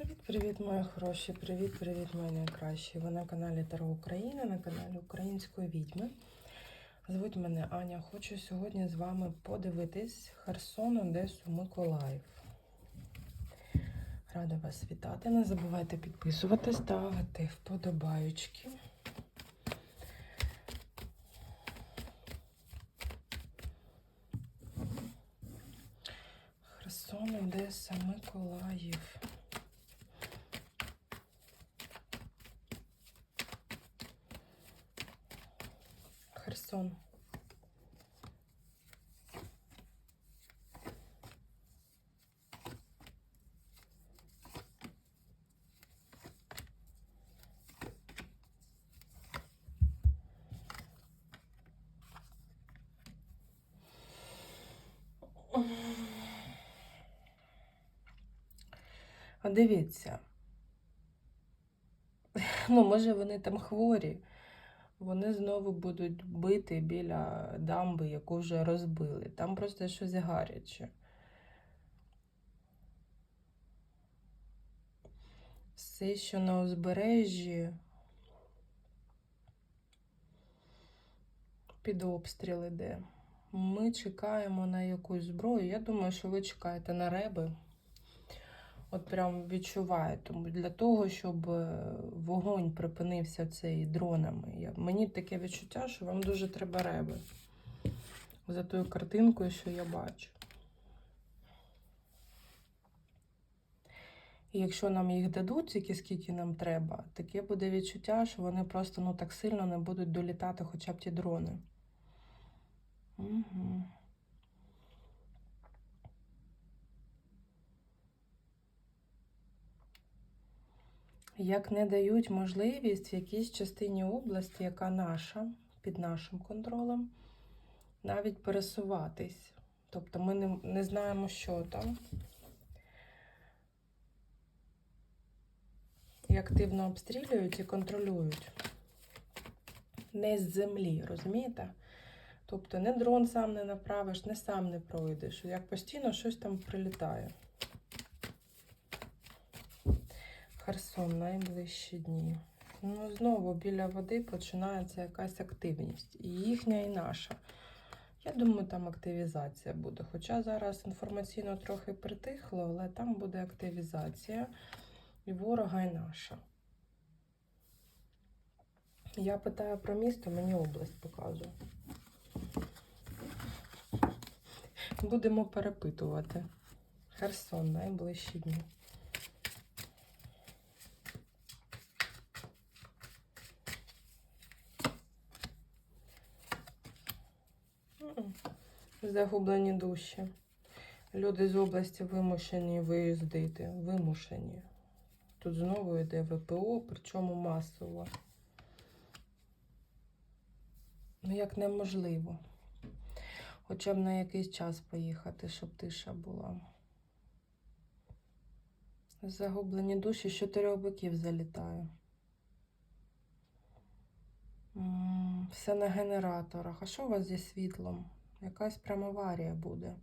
Привіт-привіт, мої хороші! Привіт-привіт, мої найкращі! Ви на каналі Таро Україна, на каналі Української відьми. Звуть мене Аня. Хочу сьогодні з вами подивитись Херсон, Одесу, Миколаїв. Рада вас вітати. Не забувайте підписувати, ставити вподобаючки. Херсон, Одеса, Миколаїв. Херсон. Дивіться. Ну, може, вони там хворі. Вони знову будуть бити біля дамби, яку вже розбили. Там просто щось гаряче. Все, що на узбережжі, під обстріл іде. Ми чекаємо на якусь зброю. Я думаю, що ви чекаєте на реби. От прям відчуваю. Тому для того, щоб е, вогонь припинився цей дронами. Мені таке відчуття, що вам дуже треба реби. За тою картинкою, що я бачу. І якщо нам їх дадуть, тільки скільки нам треба, таке буде відчуття, що вони просто ну, так сильно не будуть долітати хоча б ті дрони. Угу. Як не дають можливість в якійсь частині області, яка наша, під нашим контролем, навіть пересуватись. Тобто ми не, не знаємо, що там. І активно обстрілюють і контролюють. Не з землі, розумієте? Тобто не дрон сам не направиш, не сам не пройдеш. Як постійно щось там прилітає. Херсон найближчі дні. Ну, знову біля води починається якась активність. І їхня, і наша. Я думаю, там активізація буде. Хоча зараз інформаційно трохи притихло, але там буде активізація і ворога, і наша. Я питаю про місто, мені область показує. Будемо перепитувати. Херсон найближчі дні. Загублені душі. Люди з області вимушені виїздити. Вимушені. Тут знову йде ВПО, причому масово. Ну, як неможливо. Хоча б на якийсь час поїхати, щоб тиша була. Загублені душі з чотирьох боків залітаю. Все на генераторах. А що у вас зі світлом? Якась прям аварія буде.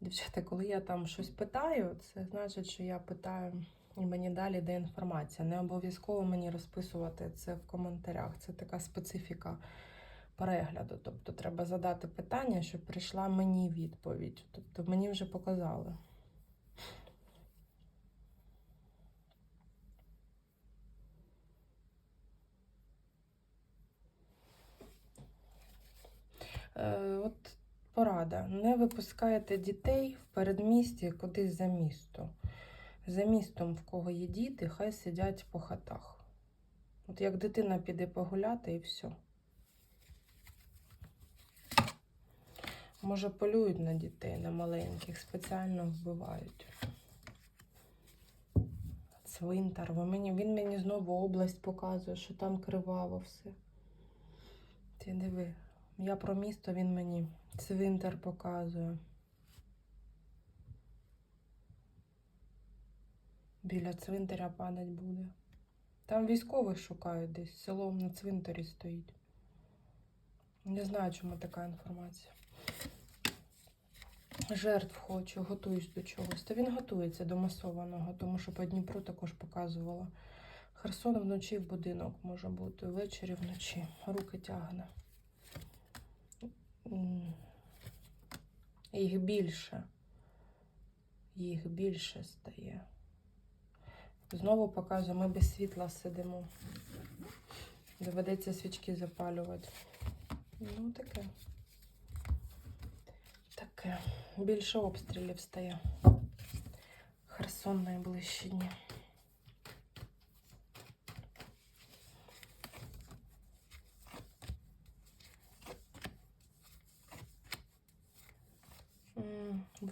Дівчата, коли я там щось питаю, це значить, що я питаю і мені далі йде інформація. Не обов'язково мені розписувати це в коментарях. Це така специфіка перегляду. Тобто треба задати питання, щоб прийшла мені відповідь. Тобто мені вже показали. От порада. Не випускайте дітей в передмісті кудись за місто. За містом, в кого є діти, хай сидять по хатах. От як дитина піде погуляти і все. Може, полюють на дітей, на маленьких, спеціально вбивають. Цвинтар. Ви мені, він мені знову область показує, що там криваво все. Ти диви. Я про місто він мені цвинтар показує. Біля цвинтаря падать буде. Там військових шукають десь, село на цвинтарі стоїть. Не знаю, чому така інформація. жертв хочу, готуюсь до чогось. Та він готується до масованого, тому що по Дніпру також показувала. Херсон вночі в будинок може бути, ввечері вночі. Руки тягне. Їх більше. Їх більше стає. Знову показую, ми без світла сидимо. Доведеться свічки запалювати. Ну, таке. Таке. Більше обстрілів стає. Херсон найближчі дні.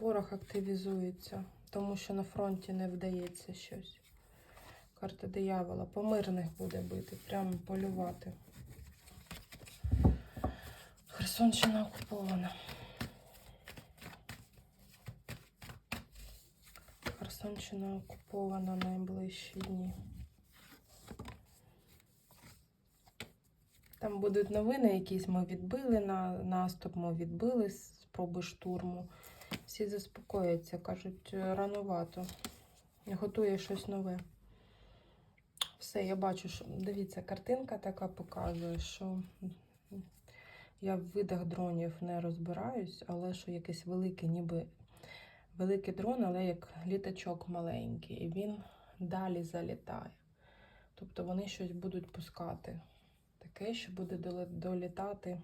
Ворог активізується, тому що на фронті не вдається щось. Карта диявола. По мирних буде бити, прямо полювати. Херсонщина окупована. Херсонщина окупована найближчі дні. Там будуть новини, якісь ми відбили на наступ, ми відбили спроби штурму. Всі заспокояться, кажуть, ранувато. Готує щось нове. Все, я бачу, що дивіться, картинка така показує, що я в видах дронів не розбираюсь, але що якийсь великий, ніби великий дрон, але як літачок маленький, і він далі залітає. Тобто вони щось будуть пускати. Таке, що буде долітати.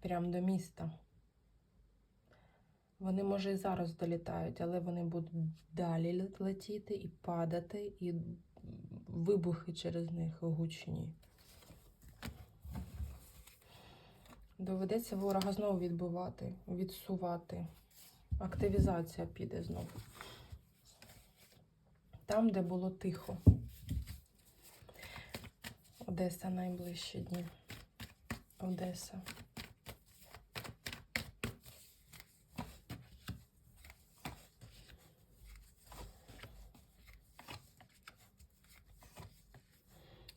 Прямо до міста. Вони, може, і зараз долітають, але вони будуть далі летіти і падати, і вибухи через них гучні. Доведеться ворога знову відбивати, відсувати. Активізація піде знову. Там, де було тихо. Одеса найближчі дні. Одеса.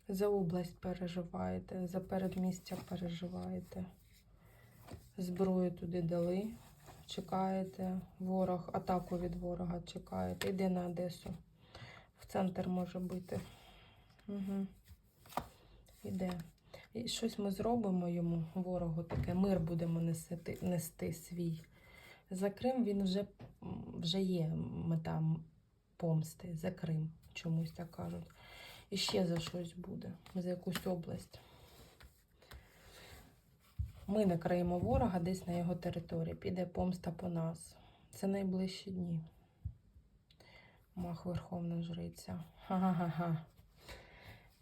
За область переживаєте, за передмістя переживаєте. Зброю туди дали. Чекаєте ворог, атаку від ворога чекаєте. Іди на Одесу. В центр може бути. Угу. Іде. І щось ми зробимо йому, ворогу таке. Мир будемо нести, нести свій. За Крим він вже, вже є мета помсти. За Крим, чомусь так кажуть. І ще за щось буде, за якусь область. Ми накриємо ворога десь на його території. Піде помста по нас. Це найближчі дні. Мах Верховна Жриця. Ха-ха-ха.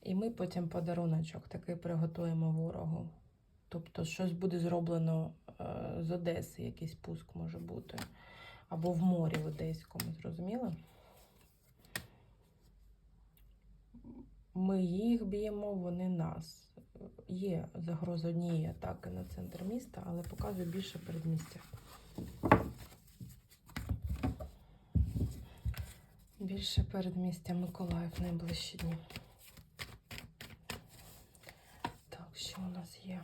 І ми потім подаруночок такий приготуємо ворогу. Тобто щось буде зроблено е, з Одеси, якийсь пуск може бути. Або в морі в Одеському, зрозуміли? Ми їх б'ємо, вони нас. Є загроза однієї атаки на центр міста, але показує більше передмістя. Більше передмістя Миколаїв найближчі дні. Так, що у нас є?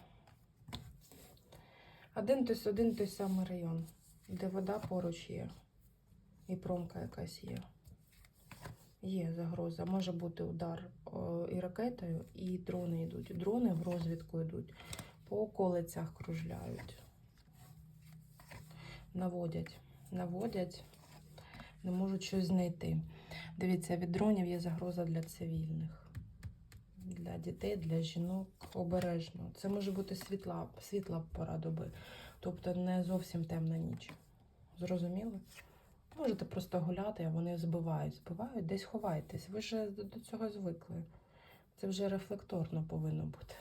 Один той, один той самий район, де вода поруч є. І промка якась є. Є загроза. Може бути удар і ракетою, і дрони йдуть. Дрони в розвідку йдуть, по околицях кружляють. Наводять. Наводять, не можуть щось знайти. Дивіться, від дронів є загроза для цивільних, для дітей, для жінок. Обережно. Це може бути світла, світла пора доби, тобто не зовсім темна ніч. Зрозуміло? Можете просто гуляти, а вони збивають, збивають, десь ховайтесь. Ви ж до цього звикли. Це вже рефлекторно повинно бути.